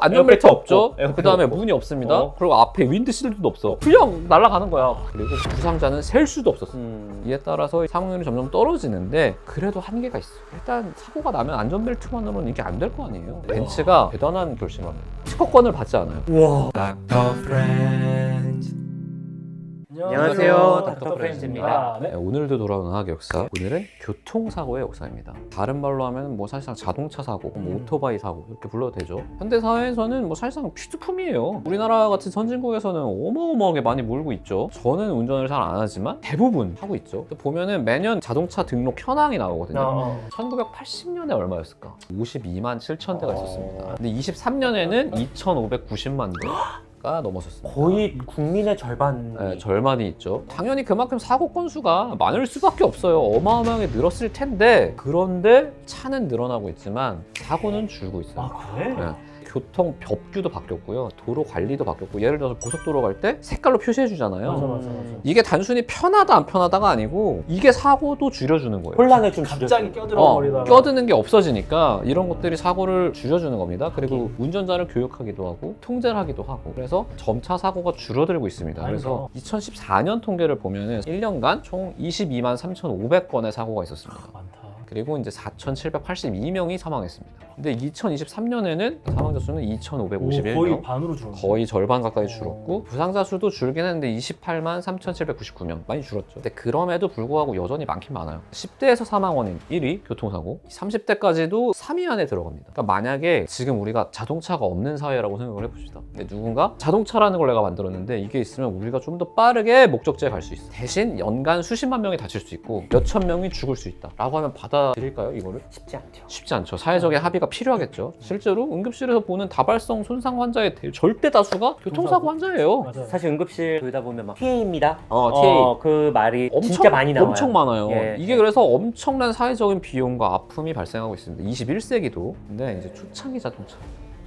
안전벨트 에어백도 없죠. 없고, 에어백 그 다음에 없고. 문이 없습니다. 어. 그리고 앞에 윈드실드도 없어. 그냥 날아가는 거야. 그리고 부상자는 셀 수도 없었어. 음. 이에 따라서 사망률이 점점 떨어지는데 그래도 한계가 있어. 일단 사고가 나면 안전벨트만으로는 이게 안 될 거 아니에요. 벤츠가 대단한 결심을 합니다. 특허권을 받지 않아요. 우와. 안녕하세요, 닥터 프렌즈입니다. 네, 오늘도 돌아온 의학 역사. 오늘은 교통사고의 역사입니다. 다른 말로 하면 뭐 사실상 자동차 사고, 뭐 오토바이 사고 이렇게 불러도 되죠. 현대 사회에서는 뭐 사실상 필수품이에요. 우리나라 같은 선진국에서는 어마어마하게 많이 몰고 있죠. 저는 운전을 잘 안 하지만 대부분 하고 있죠. 또 보면은 매년 자동차 등록 현황이 나오거든요. 어. 1980년에 얼마였을까? 52만 7천 대가 있었습니다. 근데 23년에는 2,590만 대 가 넘어섰습니다. 거의 국민의 절반. 네, 절반이 있죠. 당연히 그만큼 사고 건수가 많을 수밖에 없어요. 어마어마하게 늘었을 텐데 그런데 차는 늘어나고 있지만 사고는 줄고 있어요. 아 그래? 네. 교통 법규도 바뀌었고요. 도로 관리도 바뀌었고 예를 들어서 고속도로 갈 때 색깔로 표시해 주잖아요. 맞아 맞아 맞아. 이게 단순히 편하다 안 편하다가 아니고 이게 사고도 줄여주는 거예요. 혼란을 좀 갑자기 줄여주는 껴들어 어, 버리다가 껴드는 게 없어지니까 이런 것들이 사고를 줄여주는 겁니다. 그리고 운전자를 교육하기도 하고 통제를 하기도 하고 그래서 점차 사고가 줄어들고 있습니다. 그래서 2014년 통계를 보면은 1년간 총 22만 3,500건의 사고가 있었습니다. 많다. 그리고 이제 4,782명이 사망했습니다. 근데 2023년에는 사망자 수는 오, 2,551명. 거의 반으로 줄었네. 거의 절반 가까이 줄었고 부상자 수도 줄긴 했는데 28만 3,799명 많이 줄었죠. 근데 그럼에도 불구하고 여전히 많긴 많아요. 10대에서 사망 원인 1위 교통사고, 30대까지도 3위 안에 들어갑니다. 그러니까 만약에 지금 우리가 자동차가 없는 사회라고 생각을 해봅시다. 근데 누군가 자동차라는 걸 내가 만들었는데 이게 있으면 우리가 좀 더 빠르게 목적지에 갈 수 있어. 대신 연간 수십만 명이 다칠 수 있고 몇천 명이 죽을 수 있다.라고 하면 받아들일까요? 이거를? 쉽지 않죠. 쉽지 않죠. 사회적인 합의가 필요하겠죠. 실제로 응급실에서 보는 다발성 손상 환자의 대- 절대 다수가 교통사고 환자예요. 맞아. 사실 응급실 돌다 보면 막 TA입니다. 어, TA. 그 말이 엄청 진짜 많이 나와요. 엄청 많아요. 예. 이게 그래서 엄청난 사회적인 비용과 아픔이 발생하고 있습니다. 21세기도. 근데 이제 초창기 자동차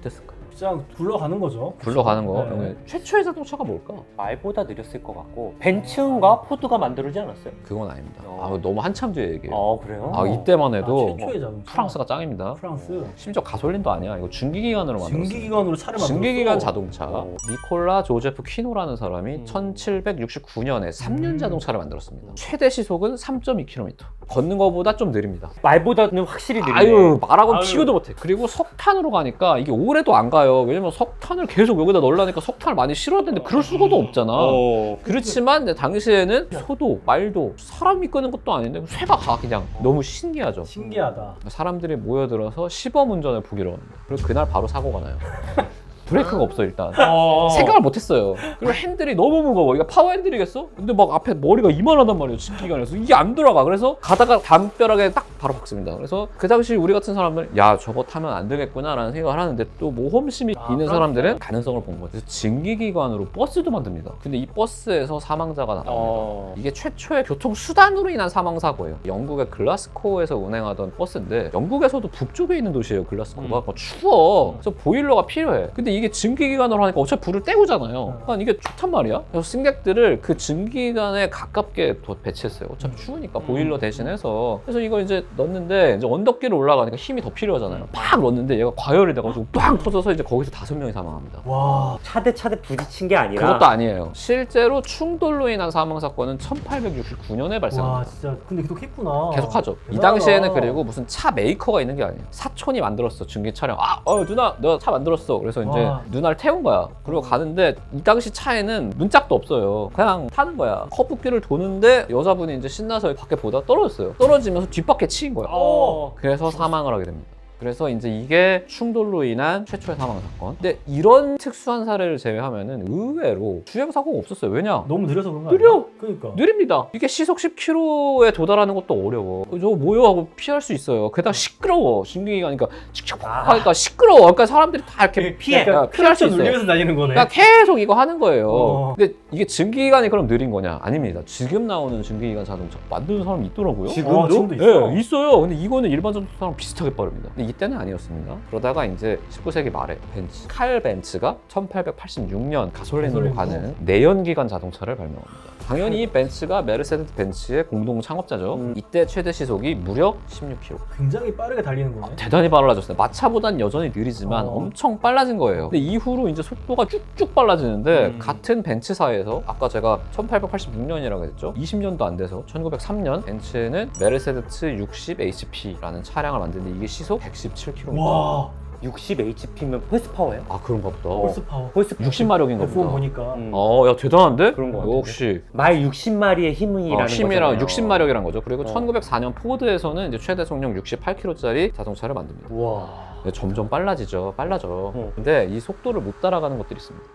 어땠을까요? 그냥 굴러가는 거죠. 굴러가는 거. 네. 최초의 자동차가 뭘까? 말보다 느렸을 것 같고 벤츠인가 포드가 만들지 않았어요? 그건 아닙니다. 어. 아, 너무 한참 뒤에 얘기해요. 어 그래요? 아, 이때만 해도 아, 최초의 자동차. 프랑스가 짱입니다. 프랑스 심지어 가솔린도 아니야. 이거 중기기관으로 만들었어요. 증기기관으로 차를 만들었어. 증기기관 자동차 어. 니콜라 조제프 퀴노라는 사람이 음. 1769년에 3년 음. 자동차를 만들었습니다. 최대 시속은 3.2km. 걷는 것보다 좀 느립니다. 말보다는 확실히 느리네. 아유 말하고 아유. 비교도 못해. 그리고 석탄으로 가니까 이게 오래도 안 가요. 왜냐면 석탄을 계속 여기다 넣으려니까 석탄을 많이 실어야 되는데 그럴 수가도 없잖아. 어. 그렇지만 이제 당시에는 소도 말도 사람이 끄는 것도 아닌데 쇠가 가 그냥 너무 신기하죠. 신기하다. 사람들이 모여들어서 시범 운전을 보기로 합니다. 그리고 그날 바로 사고가 나요. 브레이크가 없어 일단. 어. 생각을 못했어요. 그리고 핸들이 너무 무거워. 이거 파워 핸들이겠어? 근데 막 앞에 머리가 이만하단 말이에요. 집기관에서 이게 안 돌아가. 그래서 가다가 담벼락에 딱 바로 박습니다. 그래서 그 당시 우리 같은 사람들 야 저거 타면 안 되겠구나라는 생각을 하는데 또 모험심이 아, 있는. 사람들은 가능성을 본. 그래서 증기기관으로 버스도 만듭니다. 근데 이 버스에서 사망자가 나옵니다. 어. 이게 최초의 교통 수단으로 인한 사망 사고예요. 영국의 글라스코에서 운행하던 버스인데 영국에서도 북쪽에 있는 도시예요. 글라스코가 음. 추워. 그래서 보일러가 필요해. 근데 이게 증기기관으로 하니까 어차피 불을 떼고잖아요. 그러니까 이게 좋단 말이야. 그래서 승객들을 그 증기기관에 가깝게 도- 배치했어요. 어차피 추우니까 보일러 대신해서. 그래서 이거 이제 넣는데 이제 언덕길을 올라가니까 힘이 더 필요하잖아요. 팍 넣는데 얘가 과열이 돼가지고 빵 터져서 이제 거기서 다섯 명이 사망합니다. 와. 차대 차대 부딪힌 게 아니라 그것도 아니에요. 실제로 충돌로 인한 사망 사건은 1869년에 와 발생합니다. 진짜 근데 계속 했구나. 계속하죠. 이 대단하다. 당시에는 그리고 무슨 차 메이커가 있는 게 아니에요. 사촌이 만들었어 증기 차량. 아, 어 누나, 너차 만들었어. 그래서 이제 와. 누나를 태운 거야. 그리고 가는데 이 당시 차에는 문짝도 없어요. 그냥 타는 거야. 커브길을 도는데 여자분이 이제 신나서 밖에 보다 떨어졌어요. 떨어지면서 뒷바퀴 치인 거야. 어. 그래서 사망을 하게 됩니다. 그래서 이제 이게 충돌로 인한 최초의 사망 사건. 근데 이런 특수한 사례를 제외하면은 의외로 주행 사고가 없었어요. 왜냐? 너무 느려서 그런 거 느려! 아니야? 그러니까. 느립니다. 이게 시속 10km에 도달하는 것도 어려워. 저거 뭐요 하고 피할 수 있어요. 게다가 시끄러워. 신경이가니까 칙칙 아. 하니까 시끄러워. 그러니까 사람들이 다 이렇게 피해. 약간 피할 수 있어요. 눌리면서 다니는 거네. 그러니까 계속 이거 하는 거예요. 어. 근데 이게 증기기관이 그럼 느린 거냐? 아닙니다. 지금 나오는 증기기관 자동차 만드는 사람이 있더라고요. 지금도? 어, 지금도 있어. 예, 있어요. 근데 이거는 일반 자동차랑 비슷하게 빠릅니다. 이때는 아니었습니다. 그러다가 이제 19세기 말에 벤츠, 칼 벤츠가 1886년 가솔린으로. 가는 내연기관 자동차를 발명합니다. 당연히 이 벤츠가 메르세데스 벤츠의 공동 창업자죠. 음. 이때 최대 시속이 무려 16km. 굉장히 빠르게 달리는 거네. 대단히 빨라졌어요. 마차보단 여전히 느리지만 어. 엄청 빨라진 거예요. 근데 이후로 이제 속도가 쭉쭉 빨라지는데 음. 같은 벤츠사에서 아까 제가 1886년이라고 했죠. 20년도 안 돼서 1903년 벤츠는 메르세데스 60 HP라는 차량을 만드는데 이게 시속 117km. 와, 60 HP면 홀스파워예요? 아 그런가 보다. 홀스파워. 홀스 60마력인가 F1 보다. 보니까 음. 어, 야 대단한데? 그런 것 같은데? 역시 말 60마리의 힘이라는 어, 힘이랑 거잖아요. 60마력이란 거죠. 그리고 어. 1904년 포드에서는 이제 최대 속력 68km짜리 자동차를 만듭니다. 우와. 근데 점점 빨라지죠. 빨라져. 어. 근데 이 속도를 못 따라가는 것들이 있습니다.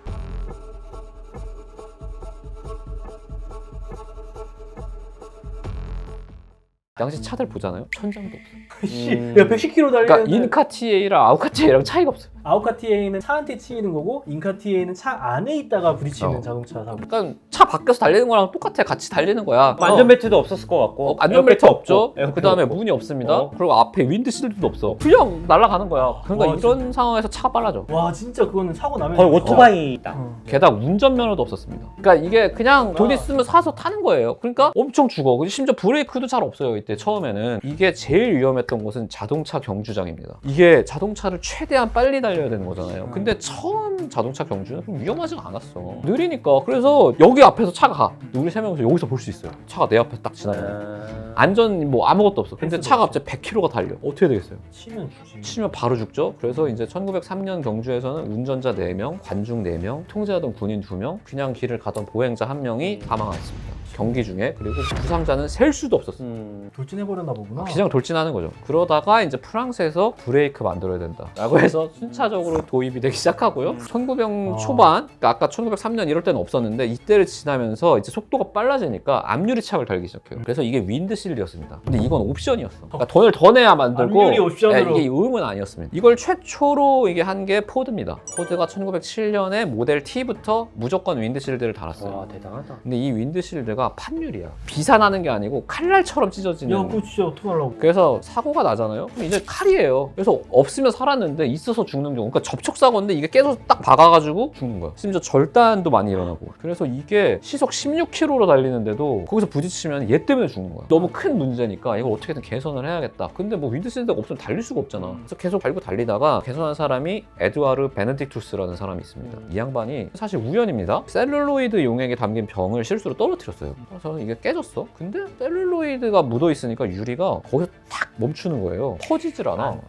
당시 차들 보잖아요. 천장도 없어. 씨, 음. 야 110km 달리는 그러니까 인카티에이랑 아우카티에이랑 차이가 없어요. 아우카티에는 차한테 치이는 거고 인카티에는 차 안에 있다가 부딪히는 어. 자동차 사고. 그러니까 차 밖에서 달리는 거랑 똑같아. 같이 달리는 거야. 안전벨트도 없었을 것 같고. 어, 안전벨트 없죠. 그 다음에 없고. 문이 없습니다. 어. 그리고 앞에 윈드실드도 없어. 그냥 날아가는 거야. 그러니까 와, 이런 상황에서 차가 빨라져. 와 진짜 그거는 사고 나면 거의 오토바이다. 어. 게다가 운전면허도 없었습니다. 그러니까 이게 그냥 돈 있으면 사서 타는 거예요. 그러니까 엄청 죽어. 심지어 브레이크도 잘 없어요. 이때 처음에는 이게 제일 위험했던 곳은 자동차 경주장입니다. 이게 자동차를 최대한 빨리 달 려야 되는 거잖아요. 근데 처음 자동차 경주는 좀 위험하지가 않았어. 느리니까. 그래서 여기 앞에서 차가 가. 우리 세 명이서 여기서 볼 수 있어요. 차가 내 앞에 딱 지나가. 아... 안전 뭐 아무것도 없어. 근데 차가. 갑자기 100km가 달려. 어떻게 되겠어요? 치면 주지. 치면 바로 죽죠. 그래서 이제 1903년 경주에서는 운전자 4명, 관중 4명, 통제하던 군인 2명, 그냥 길을 가던 보행자 1명이 사망했습니다. 경기 중에 그리고 부상자는 셀 수도 없었어요. 음... 돌진해버렸나 보구나. 그냥 돌진하는 거죠. 그러다가 이제 프랑스에서 브레이크 만들어야 된다라고 해서 순차적으로 도입이 되기 시작하고요. 1900 아. 초반, 그러니까 아까 1903년 이럴 때는 없었는데 이때를 지나면서 이제 속도가 빨라지니까 앞유리창을 달기 시작해요. 그래서 이게 윈드실드였습니다. 근데 이건 옵션이었어. 그러니까 돈을 더 내야 만들고 앞유리 옵션으로. 네, 이게 의무는 아니었습니다. 이걸 최초로 이게 한 게 포드입니다. 포드가 1907년에 모델 T부터 무조건 윈드실드를 달았어요. 와 대단하다. 근데 이 윈드실드가 판유리야. 비산하는 게 아니고 칼날처럼 찢어지는 야 그거 진짜 어떡하려고. 그래서 사고가 나잖아요. 그럼 이제 칼이에요. 그래서 없으면 살았는데 있어서 죽는 경우. 그러니까 접촉 사고인데 이게 깨서 딱 박아가지고 죽는 거야. 심지어 절단도 많이 일어나고. 그래서 이게 시속 16km로 달리는데도 거기서 부딪히면 얘 때문에 죽는 거야. 너무 큰 문제니까 이걸 어떻게든 개선을 해야겠다. 근데 뭐 윈드실드가 없으면 달릴 수가 없잖아. 그래서 계속 달고 달리다가 개선한 사람이 에드와르 베네딕투스라는 사람이 있습니다. 이 양반이 사실 우연입니다. 셀룰로이드 용액에 담긴 병을 실수로 떨어뜨렸어요. 그래서 이게 깨졌어. 근데 셀룰로이드가 묻어 있으니까 유리가 거기서 탁 멈추는 거예요. 터지질 않아.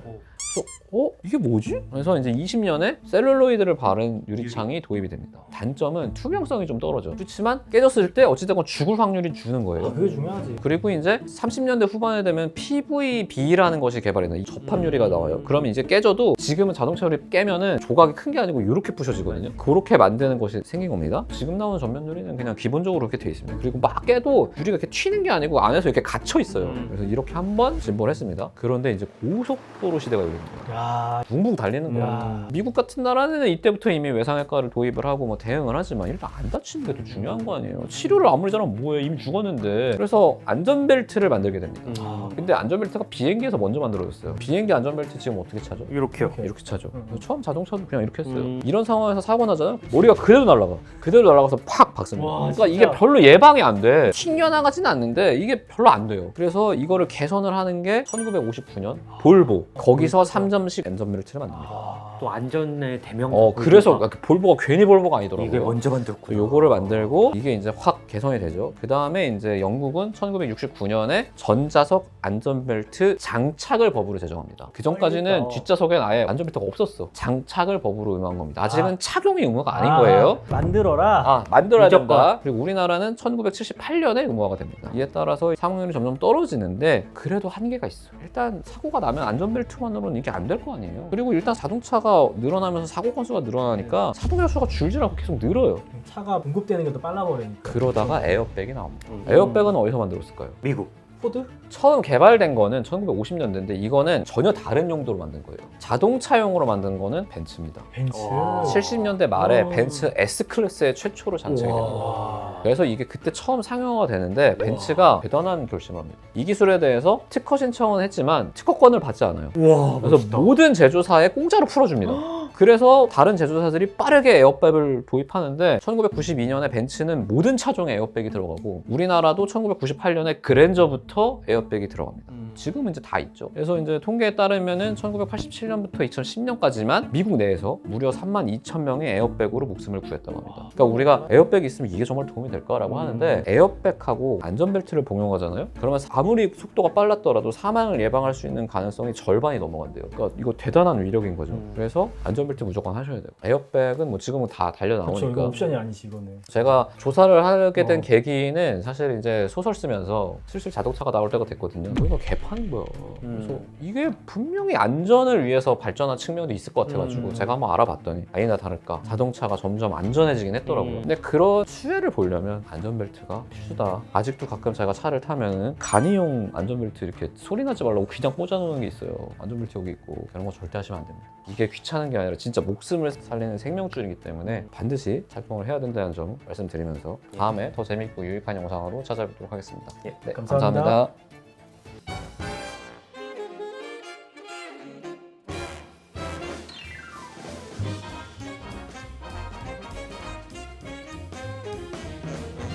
어. 이게 뭐지? 그래서 이제 20년에 셀룰로이드를 바른 유리창이 도입이 됩니다. 단점은 투명성이 좀 떨어져. 그렇지만 깨졌을 때 어찌됐건 죽을 확률이 주는 아, 거예요. 그게 중요하지. 그리고 이제 30년대 후반에 되면 PVB라는 것이 개발이 돼요. 이 접합 유리가 나와요. 그러면 이제 깨져도 지금은 자동차 유리 깨면은 조각이 큰 게 아니고 이렇게 부셔지거든요. 그렇게 만드는 것이 생긴 겁니다. 지금 나오는 전면 유리는 그냥 기본적으로 그렇게 돼 있습니다. 그리고 막 깨도 유리가 이렇게 튀는 게 아니고 안에서 이렇게 갇혀 있어요. 음. 그래서 이렇게 한 번 진보를 했습니다. 그런데 이제 고속도로 시대가 거예요. 야, 붕붕 달리는 거야. 야. 미국 같은 나라는 이때부터 이미 외상외과를 도입을 하고 뭐 대응을 하지만 일단 안 다치는 게 더 중요한 거 아니에요. 치료를 아무리 잘하면 뭐해 이미 죽었는데. 그래서 안전벨트를 만들게 됩니다. 음... 근데 안전벨트가 비행기에서 먼저 만들어졌어요. 비행기 안전벨트 지금 어떻게 차죠? 이렇게요. 이렇게. 차죠. 음. 처음 자동차도 그냥 이렇게 했어요. 음. 이런 상황에서 사고 나잖아요. 머리가 그대로 날아가. 그대로 날아가서 팍 박습니다. 와, 그러니까 진짜. 이게 별로 예방이 안 돼. 튕겨나가진 않는데 이게 별로 안 돼요. 그래서 이거를 개선을 하는 게 1959년 볼보. 거기서 3점식 안전벨트를 만듭니다. 아, 또 안전의 대명. 어 그래서 볼보가 괜히 볼보가 아니더라고요. 이게 먼저 만들었고. 요거를 만들고 이게 이제 확 개선이 되죠. 그 다음에 이제 영국은 1969년에 전자석 안전벨트 장착을 법으로 제정합니다. 그 전까지는. 뒷좌석엔 아예 안전벨트가 없었어. 장착을 법으로 의무한 겁니다. 아직은 아. 착용이 의무가 아닌 거예요. 만들어라. 아, 만들어야. 된다. 그리고 우리나라는 1978년에 의무화가 됩니다. 이에 따라서 사망률이 점점 떨어지는데 그래도 한계가 있어. 일단 사고가 나면 안전벨트만으로는 이게 안 될 거 아니에요. 그리고 일단 자동차가 늘어나면서 사고 건수가 늘어나니까 사고 수가 줄질 않고 계속 늘어요. 차가 공급되는 게 더 빨라버리니까. 그러다 가 에어백이 나옵니다. 음. 에어백은 어디서 만들었을까요? 미국. 포드? 처음 개발된 거는 1950년대인데 이거는 전혀 다른 용도로 만든 거예요. 자동차용으로 만든 거는 벤츠입니다. 벤츠. 와. 70년대 말에 어. 벤츠 S 클래스의 최초로 장착이. 와. 그래서 이게 그때 처음 상용화가 되는데 벤츠가 대단한 결심을 합니다. 이 기술에 대해서 특허 신청은 했지만 특허권을 받지 않아요. 우와. 그래서 멋있다. 모든 제조사에 공짜로 풀어줍니다. 그래서 다른 제조사들이 빠르게 에어백을 도입하는데 1992년에 벤츠는 모든 차종에 에어백이 들어가고 우리나라도 1998년에 그랜저부터 에어백이 들어갑니다. 음. 지금은 이제 다 있죠. 그래서 이제 통계에 따르면은 1987년부터 2010년까지만 미국 내에서 무려 3만 2천 명의 에어백으로 목숨을 구했다고 합니다. 그러니까 우리가 에어백이 있으면 이게 정말 도움이 될까라고 음. 하는데 에어백하고 안전벨트를 복용하잖아요. 그러면 아무리 속도가 빨랐더라도 사망을 예방할 수 있는 가능성이 절반이 넘어간대요. 그러니까 이거 대단한 위력인 거죠. 음. 그래서 안전 벨트 무조건 하셔야 돼요. 에어백은 뭐 지금은 다 달려 그렇죠. 나오니까. 옵션이 아니지 이거는. 제가 조사를 하게 된 어. 계기는 사실 이제 소설 쓰면서 슬슬 자동차가 나올 때가 됐거든요. 이거 개판인 거야. 그래서 음. 이게 분명히 안전을 위해서 발전한 측면도 있을 것 같아가지고 음. 제가 한번 알아봤더니 아니나 다를까 자동차가 점점 안전해지긴 했더라고요. 음. 근데 그런 수혜를 보려면 안전벨트가 필수다. 아직도 가끔 제가 차를 타면은 간이용 안전벨트 이렇게 소리 나지 말라고 그냥 꽂아놓는 게 있어요. 안전벨트 여기 있고 그런 거 절대 하시면 안 됩니다. 이게 귀찮은 게 아니라 진짜 목숨을 살리는 생명줄이기 때문에 반드시 착용을 해야 된다는 점 말씀드리면서 다음에 더 재밌고 유익한 영상으로 찾아뵙도록 하겠습니다. 예, 네, 감사합니다. 감사합니다.